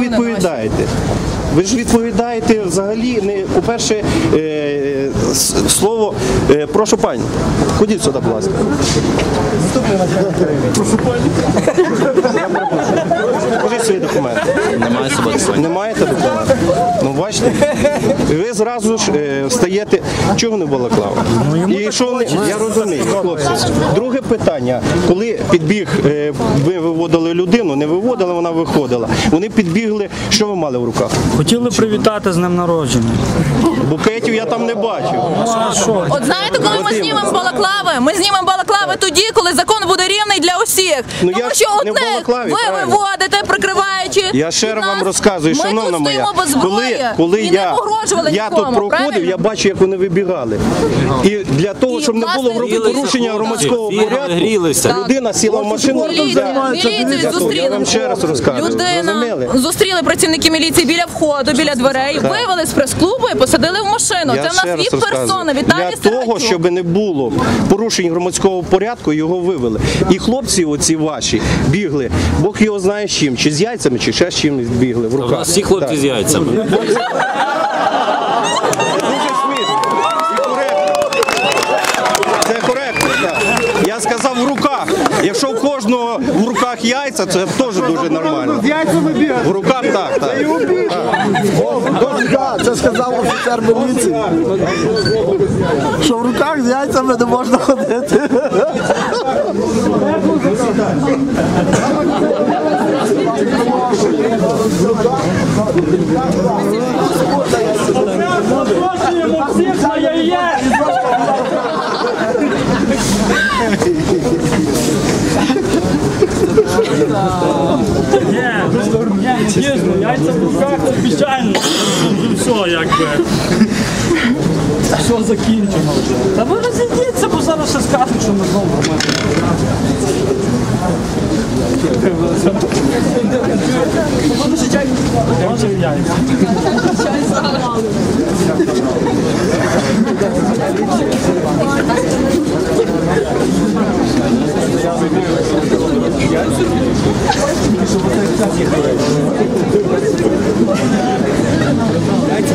ви відповідаєте? Ви ж відповідаєте взагалі не по-перше, е, слово. Е, прошу пані, ходіть сюди, будь ласка. Покажіть свої документи. Немає собі документів. Не маєте документів? Ну бачите, І ви зразу ж е, встаєте, чого не балаклава? І що вони, я розумію, хлопці. Друге питання, коли підбіг, е, ви виводили людину, не виводили, вона виходила. Вони підбігли, що ви мали в руках? Хотіли привітати з днем народження. Букетів я там не бачив. Ну а що? От знаєте, коли ми знімемо балаклави, ми знімемо балаклави тоді, коли закон усіх. Ну, Тому я що не в одних балаклаві, ви правильно. виводите, прикриваючи. Я ще раз вам розказую, ми шановна тут моя, стоїмо без коли, зброї коли і не я, погрожували я тут проходив, правильно? я бачу, як вони вибігали. І для того, І, щоб не було порушення громадського порядку, грілися. людина сіла в машину. Міліцію Я зустріли. вам ще раз розказую. Людина Зрозуміли? зустріли працівники міліції біля входу, біля дверей, вивели з прес-клубу і посадили в машину. Це в ще нас раз віп розказую. персона. Для того, Сиротюк. щоб не було порушень громадського порядку, його вивели. І хлопці, оці ваші, бігли. Бог його знає з чим, чи з яйцями, чи ще з чим бігли в У руках. нас всі хлопці з яйцями. Дуже смішно. І коректно. Це коректно. Так. Я сказав в руках. Якщо в кожного в руках яйця, це теж дуже нормально. В руках так, так. Так, це сказав офіцер міліції. Що в руках з яйцями не можна ходити. Дійсно, яйця в руках печально. Все, якби. Все закінчено вже. Та ви розійдіться, бо зараз ще скажуть, що ми знову Яйця